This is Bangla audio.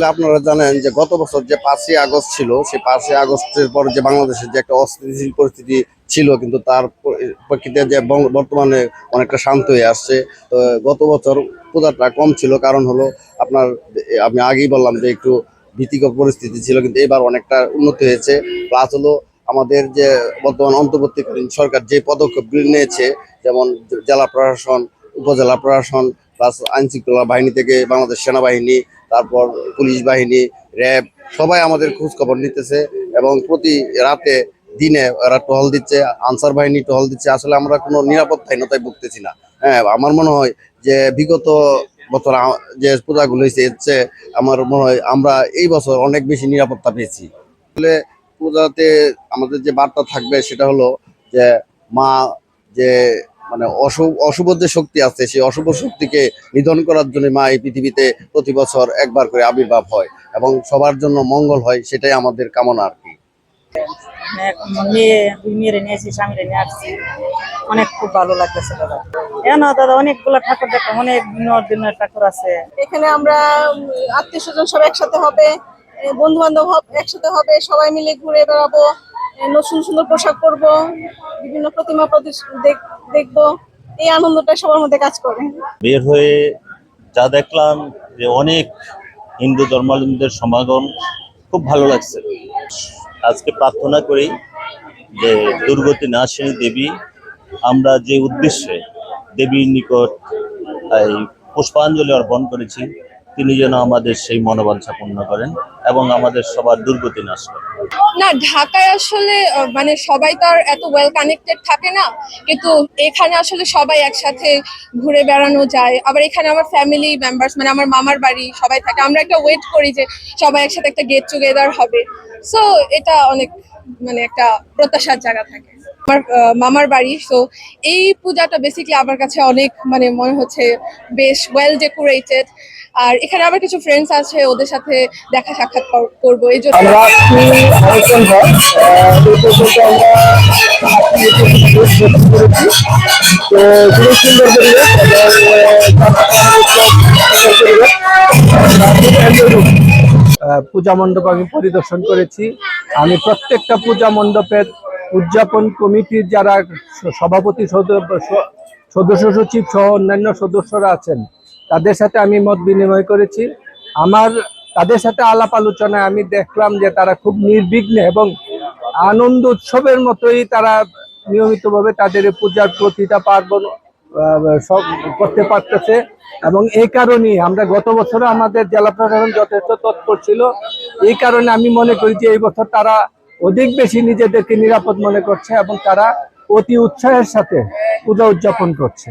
আসলে আপনারা জানেন যে গত বছর যে পাঁচই আগস্ট ছিল, সেই পাঁচই আগস্টের পর যে বাংলাদেশের যে একটা অস্থিতিশীল পরিস্থিতি ছিল, কিন্তু তার প্রেক্ষিতে যে বর্তমানে অনেকটা শান্ত হয়ে আসছে। তো গত বছর পূজাটা কম ছিল, কারণ হলো আপনার, আমি আগেই বললাম যে একটু ভীতিকর পরিস্থিতি ছিল, কিন্তু এবার অনেকটা উন্নতি হয়েছে। প্লাস হলো আমাদের যে বর্তমান অন্তর্বর্তীকালীন সরকার যে পদক্ষেপ নিয়েছে, যেমন জেলা প্রশাসন, উপজেলা প্রশাসন প্লাস আইন শৃঙ্খলা বাহিনী থেকে বাংলাদেশ সেনাবাহিনী, তারপর পুলিশ বাহিনী, র্যাব, সবাই আমাদের খোঁজ খবর নিতেছে এবং প্রতি রাতে দিনে ওরা টহল দিচ্ছে, আনসার বাহিনী টহল দিচ্ছে। আসলে আমরা কোনো নিরাপত্তাহীনতায় ভুগতেছি না। হ্যাঁ আমার মনে হয় যে বিগত বছর যে পূজাগুলো হয়েছে চেয়ে আমার মনে হয় আমরা এই বছর অনেক বেশি নিরাপত্তা পেয়েছি। আসলে পূজাতে আমাদের যে বার্তা থাকবে সেটা হলো যে মা, যে মানে অশুভ অশুভ যে শক্তি আছে সেই অশুভ শক্তিকে নিধন করার জন্য মা এই পৃথিবীতে প্রতি বছর একবার করে আবির্ভাব হয় এবং সবার জন্য মঙ্গল হয় সেটাই আমাদের কামনা আর কি। মেয়ে দুই মেয়েরে নিয়েছি স্বামীরে নিয়ে আসছি। অনেক খুব ভালো লাগতেছে দাদা। কেন দাদা অনেকগুলো ঠাকুর অনেক ঠাকুর আছে। এখানে আমরা আত্মীয় স্বজন সব একসাথে হবে বন্ধু বান্ধব একসাথে হবে সবাই মিলে ঘুরে বেড়াবো নতুন সুন্দর পোশাক পরবো বিভিন্ন প্রতিমা দেখ- দেখব। এই আনন্দটা সবার মধ্যে কাজ করে। বের হয়ে যা দেখলাম যে অনেক হিন্দু ধর্মাবলম্বীদের সমাগম খুব ভালো লাগছে। আজকে প্রার্থনা করি যে দুর্গতি নাশিনী দেবী, আমরা যে উদ্দেশ্যে দেবীর নিকট এই পুষ্পাঞ্জলি অর্পণ করেছি তিনি যেন আমাদের সেই মনোবাঞ্ছা পূর্ণ করেন এবং আমাদের সবার দুর্গতি নাশ করেন। না, ঢাকায় আসলে মানে সবাই তো আর এত ওয়েল কানেক্টেড থাকে না, কিন্তু এখানে আসলে সবাই একসাথে ঘুরে বেড়ানো যায়। আবার এখানে আমার ফ্যামিলি মেম্বার্স মানে আমার মামার বাড়ি সবাই থাকে। আমরা একটা ওয়েট করি যে সবাই একসাথে একটা গেট টুগেদার হবে। সো এটা অনেক মানে একটা প্রত্যাশার জায়গা থাকে। আমার মামার বাড়ি। সো এই পূজাটা বেসিক্যালি আমার কাছে অনেক মানে মনে হচ্ছে বেশ ওয়েল ডেকোরেটেড আর এখানে আমার কিছু ফ্রেন্ডস আছে, ওদের সাথে দেখা সাক্ষাৎ কর- করব। এই জন্য পূজা মণ্ডপ আমি পরিদর্শন করেছি। আমি প্রত্যেকটা পূজা মণ্ডপের উদযাপন কমিটির যারা সভাপতি সদ- সদস্য সচিব সহ অন্যান্য সদস্যরা আছেন, তাদের সাথে আমি মত বিনিময় করেছি। আমার, তাদের সাথে আলাপ আলোচনায় আমি দেখলাম যে তারা খুব নির্বিঘ্নে এবং আনন্দ উৎসবের মতোই তারা নিয়মিতভাবে তাদের পূজার প্রতিটা পার্বণ সব করতে পারতেছে এবং এই কারণেই আমরা গত বছর আমাদের জেলা প্রশাসন যথেষ্ট তৎপর ছিল। এই কারণে আমি মনে করি যে এই বছর তারা অধিক বেশি নিজেদেরকে নিরাপদ মনে করছে এবং তারা অতি উৎসাহের সাথে পূজা উদযাপন করছে।